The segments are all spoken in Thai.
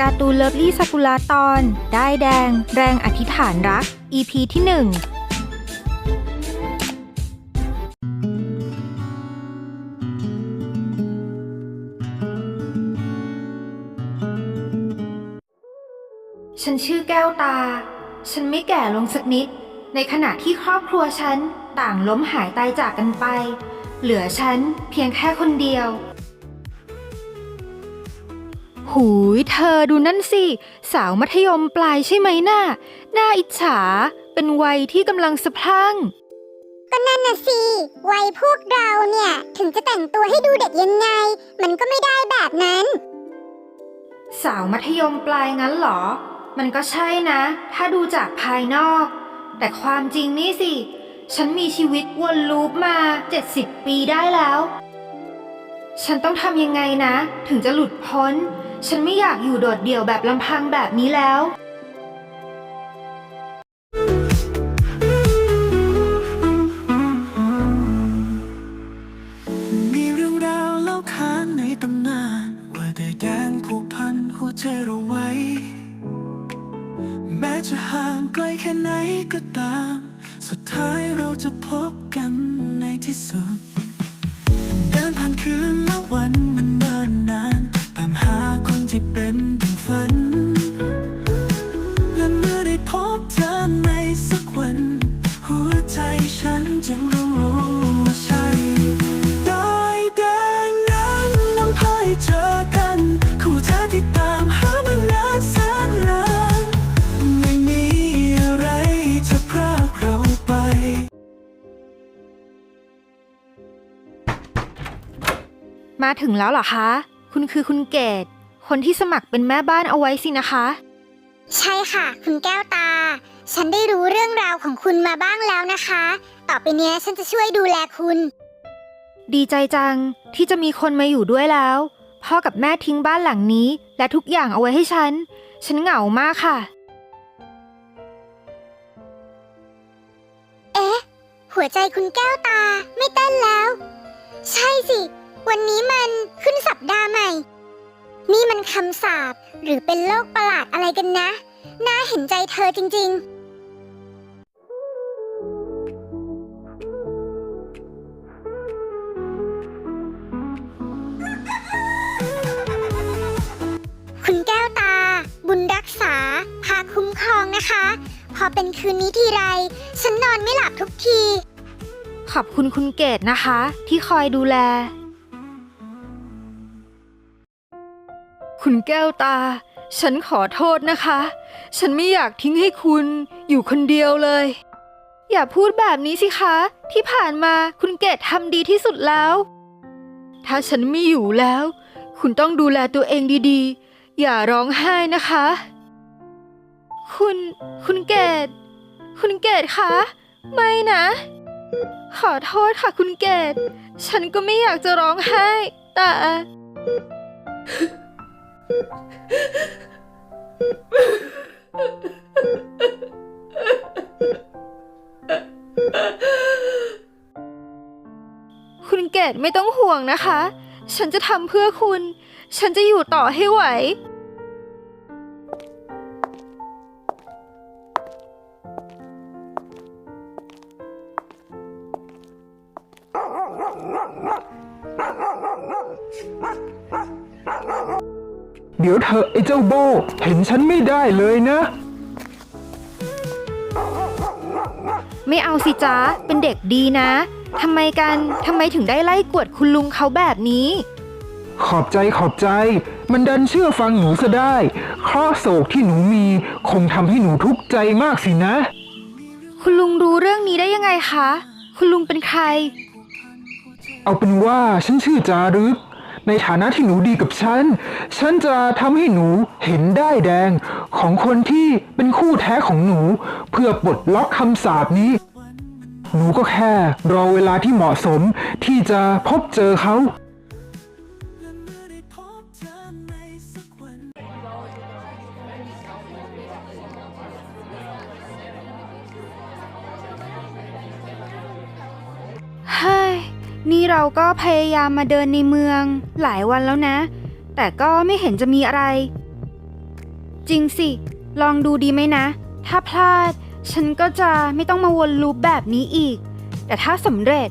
การ์ตูนเลิฟลี่ซากุระตอน ได้แดง แรงอธิษฐานรัก EP ที่หนึ่งฉันชื่อแก้วตา ฉันไม่แก่ลงสักนิด ในขณะที่ครอบครัวฉันต่างล้มหายตายจากกันไป เหลือฉันเพียงแค่คนเดียว หูยเธอดูนั่นสิ สาวมัธยมปลายใช่ไหมน่าน่าอิจฉา เป็นวัยที่กำลังสะพรั่ง ก็นั่นน่ะสิ วัยพวกเราเนี่ย ถึงจะแต่งตัวให้ดูเด็กยังไง มันก็ไม่ได้แบบนั้น สาวมัธยมปลายงั้นเหรอ มันก็ใช่นะ ถ้าดูจากภายนอก แต่ความจริงนี่สิ ฉันมีชีวิตวนลูปมา 70 ปีได้แล้ว ฉันต้องทำยังไงนะ ถึงจะหลุดพ้น ฉันไม่อยากอยู่โดดเดี่ยวแบบลำพังแบบนี้แล้ว มีเรื่องราวเล่าขานในตำนาน ว่าได้แดงผูกพันหัวใจเราไว้ แม้จะห่างไกลแค่ไหนก็ตาม สุดท้ายเราจะพบกันในที่สุด เดินผ่านคืนและวันมันเดินนานตามหาคน ที่เป็นดังฝัน และเมื่อได้พบเธอในสักวัน หัวใจฉันจึงรู้ว่าใช่ได้แดงนั้นนำพาให้เจอกัน คู่เธอที่ตามหามานานแสนนานไม่มีอะไรจะพรากเราไป มาถึงแล้วเหรอคะ คุณคือคุณเกด คนที่สมัครเป็นแม่บ้านเอาไว้สินะคะ ใช่ค่ะ คุณแก้วตา ฉันได้รู้เรื่องราวของคุณมาบ้างแล้วนะคะ ต่อไปเนี้ยฉันจะช่วยดูแลคุณ ดีใจจังที่จะมีคนมาอยู่ด้วยแล้ว พ่อกับแม่ทิ้งบ้านหลังนี้ และทุกอย่างเอาไว้ให้ฉัน ฉันเหงามากค่ะ เอ๊ะ หัวใจคุณแก้วตาไม่เต้นแล้ว ใช่สิ วันนี้มันขึ้นสัปดาห์ใหม่ นี่มันคำสาปหรือเป็นโรคประหลาดอะไรกันนะ น่าเห็นใจเธอจริงๆคุณแก้วตาบุญรักษาพาคุ้มครองนะคะพอเป็นคืนนี้ทีไร ฉันนอนไม่หลับทุกที ขอบคุณคุณเกดนะคะ ที่คอยดูแล คุณแก้วตา ฉันขอโทษนะคะ ฉันไม่อยากทิ้งให้คุณอยู่คนเดียวเลย อย่าพูดแบบนี้สิคะ ที่ผ่านมาคุณเกดทำดีที่สุดแล้ว ถ้าฉันไม่อยู่แล้ว คุณต้องดูแลตัวเองดีๆ อย่าร้องไห้นะคะ คุณ คุณเกดคุณเกดคะ ไม่นะ ขอโทษค่ะคุณเกดฉันก็ไม่อยากจะร้องไห้ แต่ คุณเกดไม่ต้องห่วงนะคะ ฉันจะทำเพื่อคุณ ฉันจะอยู่ต่อให้ไหว เดี๋ยวเธอะไอ้เจ้าโบ เห็นฉันไม่ได้เลยนะ ไม่เอาสิจ๊ะ เป็นเด็กดีนะทำไมกันทำไมถึงได้ไล่กวดคุณลุงเขาแบบนี้ ขอบใจขอบใจ มันดันเชื่อฟังหนูซะได้เคราะห์โศกที่หนูมีคงทำให้หนูทุกข์ใจมากสินะ คุณลุงรู้เรื่องนี้ได้ยังไงคะ คุณลุงเป็นใคร เอาเป็นว่าฉันชื่อจารึก ในฐานะที่หนูดีกับฉัน ฉันจะทำให้หนูเห็นได้แดงของคนที่เป็นคู่แท้ของหนู เพื่อปลดล็อกคำสาปนี้ หนูก็แค่รอเวลาที่เหมาะสมที่จะพบเจอเขา นี่เราก็พยายามมาเดินในเมืองหลายวันแล้วนะ แต่ก็ไม่เห็นจะมีอะไร จริงสิ ลองดูดีไหมนะ ถ้าพลาด ฉันก็จะไม่ต้องมาวนลูปแบบนี้อีก แต่ถ้าสำเร็จ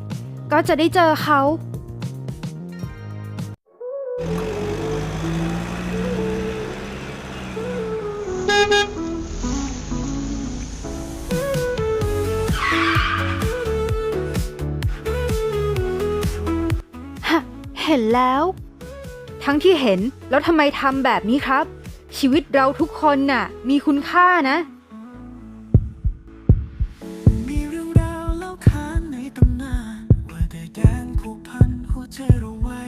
ก็จะได้เจอเขา เห็นแล้ว ทั้งที่เห็นแล้วทำไมทำแบบนี้ครับ ชีวิตเราทุกคนน่ะ มีคุณค่านะ มีเรื่องราวเล่าขานในตำนานว่าได้แดงผูกพันหัวใจเราไว้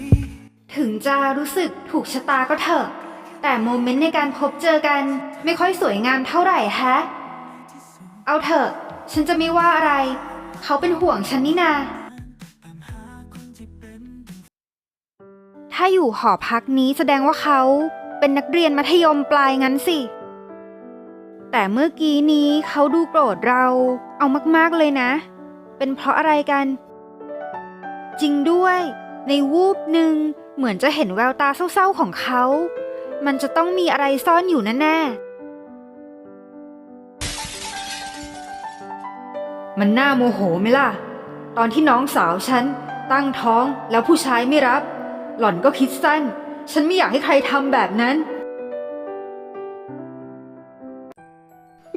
ถึงจะรู้สึกถูกชะตาก็เถอะ แต่โมเมนต์ในการพบเจอกันไม่ค่อยสวยงามเท่าไหร่แฮะ เอาเถอะ ฉันจะไม่ว่าอะไร เขาเป็นห่วงฉันนี่นา ถ้าอยู่หอพักนี้แสดงว่าเขาเป็นนักเรียนมัธยมปลายงั้นสิ แต่เมื่อกี้นี้เขาดูโกรธเราเอามากๆเลยนะ เป็นเพราะอะไรกัน จริงด้วย ในวูบหนึ่งเหมือนจะเห็นแววตาเศร้าๆของเขา มันจะต้องมีอะไรซ่อนอยู่แน่ๆ มันน่าโมโหไหมล่ะ ตอนที่น้องสาวฉันตั้งท้องแล้วผู้ชายไม่รับ หล่อนก็คิดสั้น ฉันไม่อยากให้ใครทำแบบนั้น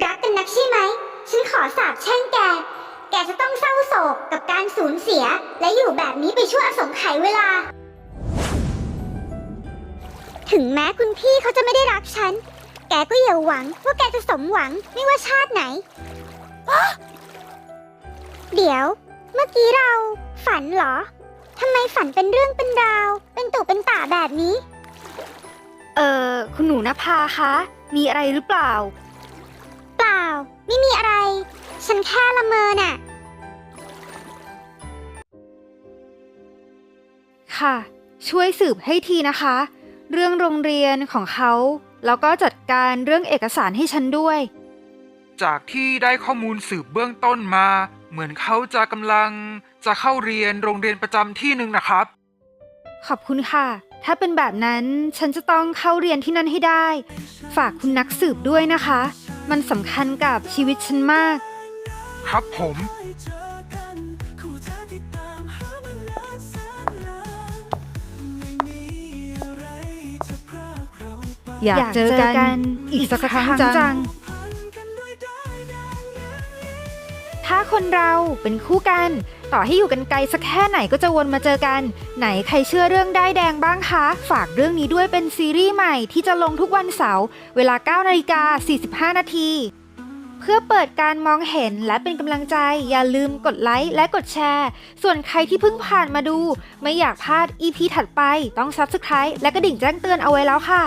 รักกันนักใช่ไหม ฉันขอสาบแช่งแก แกจะต้องเศร้าโศกกับการสูญเสีย และอยู่แบบนี้ไปชั่วอสงไขยเวลา ถึงแม้คุณพี่เขาจะไม่ได้รักฉัน แกก็อย่าหวังว่าแกจะสมหวังไม่ว่าชาติไหน เดี๋ยว เมื่อกี้เราฝันเหรอ ทำไมฝันเป็นเรื่องเป็นราว เป็นตุเป็นตาแบบนี้ เอ่อ คุณหนูนภาคะ มีอะไรหรือเปล่า เปล่า ไม่มีอะไร ฉันแค่ละเมอน่ะ ค่ะ ช่วยสืบให้ทีนะคะ เรื่องโรงเรียนของเขา แล้วก็จัดการเรื่องเอกสารให้ฉันด้วย จากที่ได้ข้อมูลสืบเบื้องต้นมา เหมือนเขาจะกำลัง จะเข้าเรียนโรงเรียนประจำที่หนึ่งนะครับ ขอบคุณค่ะ ถ้าเป็นแบบนั้นฉันจะต้องเข้าเรียนที่นั่นให้ได้ ฝากคุณนักสืบด้วยนะคะ มันสำคัญกับชีวิตฉันมาก ครับผมเจอกันคู่เธอที่ตามหามานานแสนนานไม่มีอะไรจะพรากเราไปอยากเจอกันอีกสักครั้งจังพันกันด้วยได้แดงนั้นถ้าคนเราเป็นคู่กัน ต่อให้อยู่กันไกลสักแค่ไหนก็จะวนมาเจอกัน ไหนใครเชื่อเรื่องได้แดงบ้างคะ ฝากเรื่องนี้ด้วยเป็นซีรีส์ใหม่ที่จะลงทุกวันเสาร์เวลา9นาฬิกา45 นาทีเพื่อเปิดการมองเห็นและเป็นกำลังใจ อย่าลืมกดไลค์และกดแชร์ ส่วนใครที่เพิ่งผ่านมาดู ไม่อยากพลาด EP ถัดไป ต้อง Subscribe และกระดิ่งแจ้งเตือนเอาไว้แล้วค่ะ